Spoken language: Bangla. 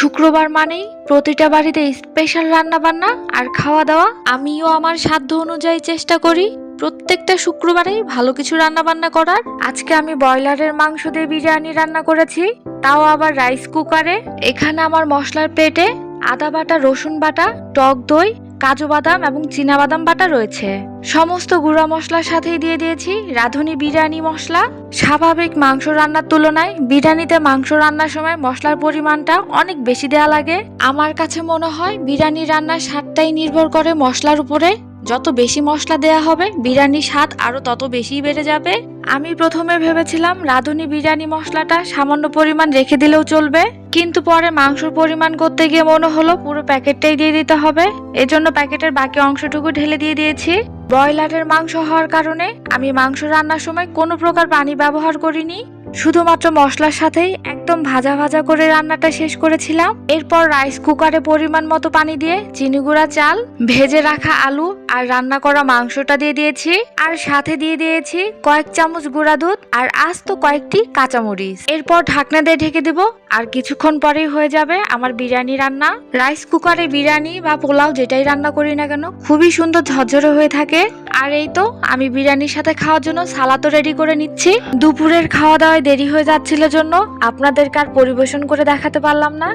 শুক্রবার মানেই প্রতিটা বাড়িতে স্পেশাল রান্না বান্না আর খাওয়া দাওয়া আমিও আমার সাধ্য অনুযায়ী চেষ্টা করি প্রত্যেকটা শুক্রবারেই ভালো কিছু রান্না বান্না করার। আজকে আমি ব্রয়লারের মাংস দিয়ে বিরিয়ানি রান্না করেছি, তাও আবার রাইস কুকারে এখানে আমার মশলার পেটে আদা বাটা, রসুন বাটা, টক দই কাজু বাদাম এবং বাদাম বাটা রয়েছে। সমস্ত গুঁড়া মশলার সাথেই দিয়ে দিয়েছি রাঁধুনি বিরিয়ানি মশলা। স্বাভাবিক মাংস রান্নার তুলনায় বিরিয়ানিতে মাংস রান্নার সময় মশলার পরিমাণটা অনেক বেশি দেওয়া লাগে। আমার কাছে মনে হয় বিরিয়ানি রান্নার স্বাদটাই নির্ভর করে মশলার উপরে। যত বেশি মশলা দেয়া হবে বিরিয়ানির স্বাদ আরও তত বেশি বেড়ে যাবে। আমি প্রথমে ভেবেছিলাম রাঁধুনি বিরিয়ানি মশলাটা সামান্য পরিমাণ রেখে দিলেও চলবে, কিন্তু পরে মাংসর পরিমাণ করতে গিয়ে মনে হলো পুরো প্যাকেটটাই দিয়ে দিতে হবে। এজন্য প্যাকেটের বাকি অংশটুকু ঢেলে দিয়ে দিয়েছি। ব্রয়লারের মাংস হওয়ার কারণে আমি মাংস রান্নার সময় কোনো প্রকার পানি ব্যবহার করিনি। শুধুমাত্র মশলার সাথেই একদম ভাজা ভাজা করে রান্নাটা শেষ করেছিলাম। এরপর রাইস কুকারে পরিমাণ মতো পানি দিয়ে, চিনি গুঁড়া, চাল, ভেজে রাখা আলু আর রান্না করা মাংসটা দিয়ে দিয়েছি, আর সাথে দিয়ে দিয়েছি কয়েক চামচ গুঁড়া দুধ আর আস্ত কয়েকটি কাঁচামরিচ। এরপর ঢাকনা দিয়ে ঢেকে দিব, আর কিছুক্ষণ পরেই হয়ে যাবে আমার বিরিয়ানি রান্না। রাইস কুকারে বিরিয়ানি বা পোলাও যেটাই রান্না করি না কেন, খুবই সুন্দর ঝরঝরে হয়ে থাকে। আর এই তো, আমি বিরিয়ানির সাথে খাওয়ার জন্য সালাদও রেডি করে নিচ্ছি। দুপুরের খাওয়া দাওয়ায় দেরি হয়ে যাচ্ছিল জন্য আপনাদেরকে আর পরিবেশন করে দেখাতে পারলাম না।